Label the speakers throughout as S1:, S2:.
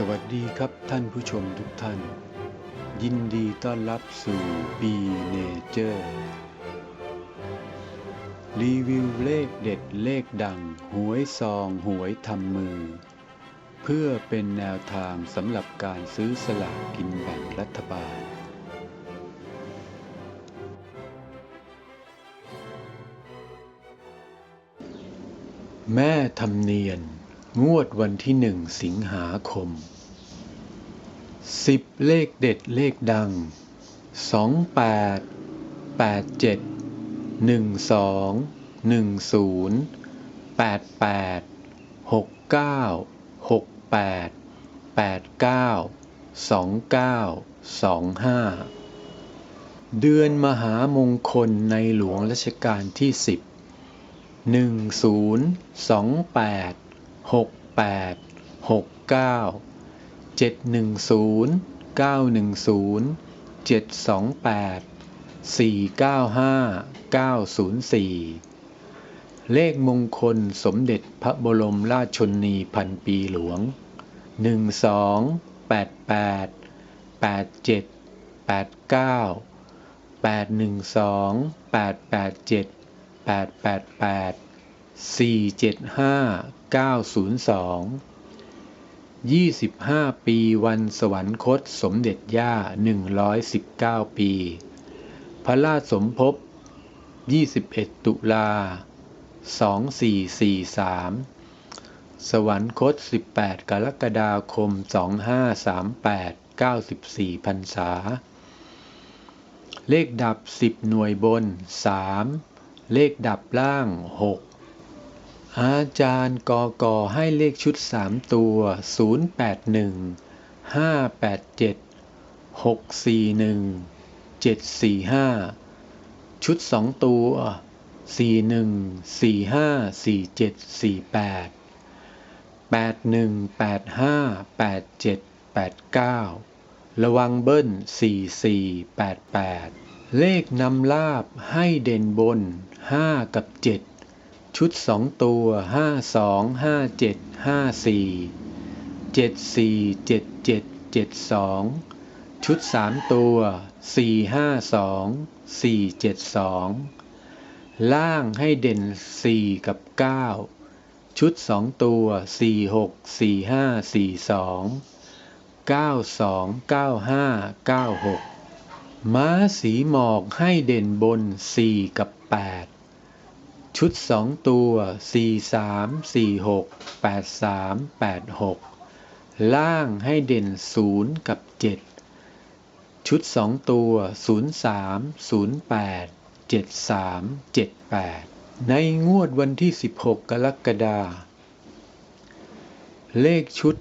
S1: สวัสดีครับท่านผู้ชมทุกท่าน ยินดีต้อนรับสู่ปีเนเจอร์รีวิวเลขเด็ดเลขดัง หวยซองหวยทำมือ เพื่อเป็นแนวทางสำหรับการซื้อสลากกินแบ่งรัฐบาล แม่ทำเนียนงวดวันที่หนึ่งสิงหาคม สิบเลขเด็ดเลขดังสองแปดแปดเจ็ดหนึ่งสองหนึ่งศูนย์แปดแปดหกเก้าหกแปดแปดเก้าสองเก้าสองห้าเดือนมหามงคลในหลวงรัชกาลที่สิบหนึ่งศูนย์สองแปดหกแปดหกเก้า เจ็ดหนึ่งศูนย์เก้าหนึ่งศูนย์เจ็ดสองแปดสี่เก้าห้าเก้าศูนย์สี่เลขมงคลสมเด็จพระบรมราชชนนีพันปีหลวงหนึ่งสองแปดแปดแปดเจ็ดแปดเก้าแปดหนึ่งสองแปดแปดเจ็ดแปดแปดแปดสี่เจ็ดห้าเก้าศูนย์สอง ยี่สิบห้าปีวันสวรรคตสมเด็จย่าหนึ่งร้อยสิบเก้าปี พระราชสมภพยี่สิบเอ็ดตุลาสองสี่สี่สามสวรรคตสิบแปดกรกฎาคมสองห้าสามแปดเก้าสิบสี่พรรษา เลขดับสิบหน่วยบนสามเลขดับล่างหก อาจารย์กอกอให้เลขชุดสามตัว 0 8 1 5 8 7 6 4 1 7 4 5 ชุดสองตัว 4 1 4 5 4 7 4 8 8 1 8 5 8 7 8 9 ระวังเบิ้ล 4 4 8 8 เลขนำลาบให้เด่นบน 5 กับ 7 ชุดสองตัวห้าสองห้าเจ็ดห้าสี่เจ็ดสี่เจ็ดเจ็ดเจ็ดสองชุดสามตัวสี่ห้าสองสี่เจ็ดสองล่างให้เด่นสี่กับเก้าชุดสองตัวสี่หกสี่ห้าสี่สองเก้าสองเก้าห้าเก้าหกม้าสีหมอกให้เด่นบนสี่กับแปด ชุดสองตัวสี่สามสี่หกแปดสามแปดหกล่างให้เด่นศูนย์กับเจ็ดชุดสองตัวศูนย์สามศูนย์แปดเจ็ดสามเจ็ดแปดในงวดวันที่สิบหกกรกฎาเลขชุด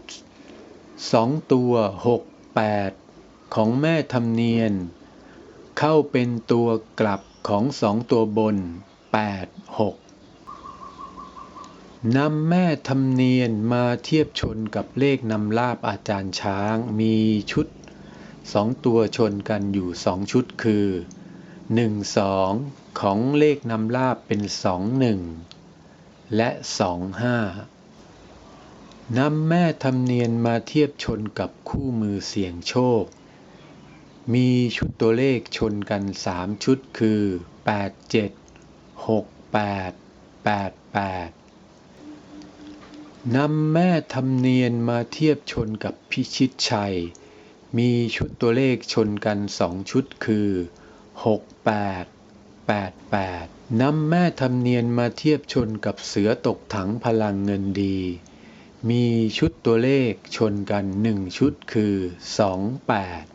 S1: สองตัวหกแปดของแม่ธรรมเนียน เข้าเป็นตัวกลับของสองตัวบน แปดหกนำแม่ธรรมเนียนมาเทียบชนกับเลขนำลาบอาจารย์ช้างมีชุดสองตัวชนกันอยู่สองชุดคือหนึ่งสองของเลขนำลาบเป็นสองหนึ่งและสองห้านำแม่ธรรมเนียนมาเทียบชนกับคู่มือเสี่ยงโชคมีชุดตัวเลขชนกันสามชุดคือแปดเจ็ด 6888นำแม่ทำเนียนมาเทียบชนกับพิชิตชัย มีชุดตัวเลขชนกันสองชุดคือ 68 88นำแม่ทำเนียนมาเทียบชนกับเสือตกถังพลังเงินดี มีชุดตัวเลขชนกันหนึ่งชุดคือ 28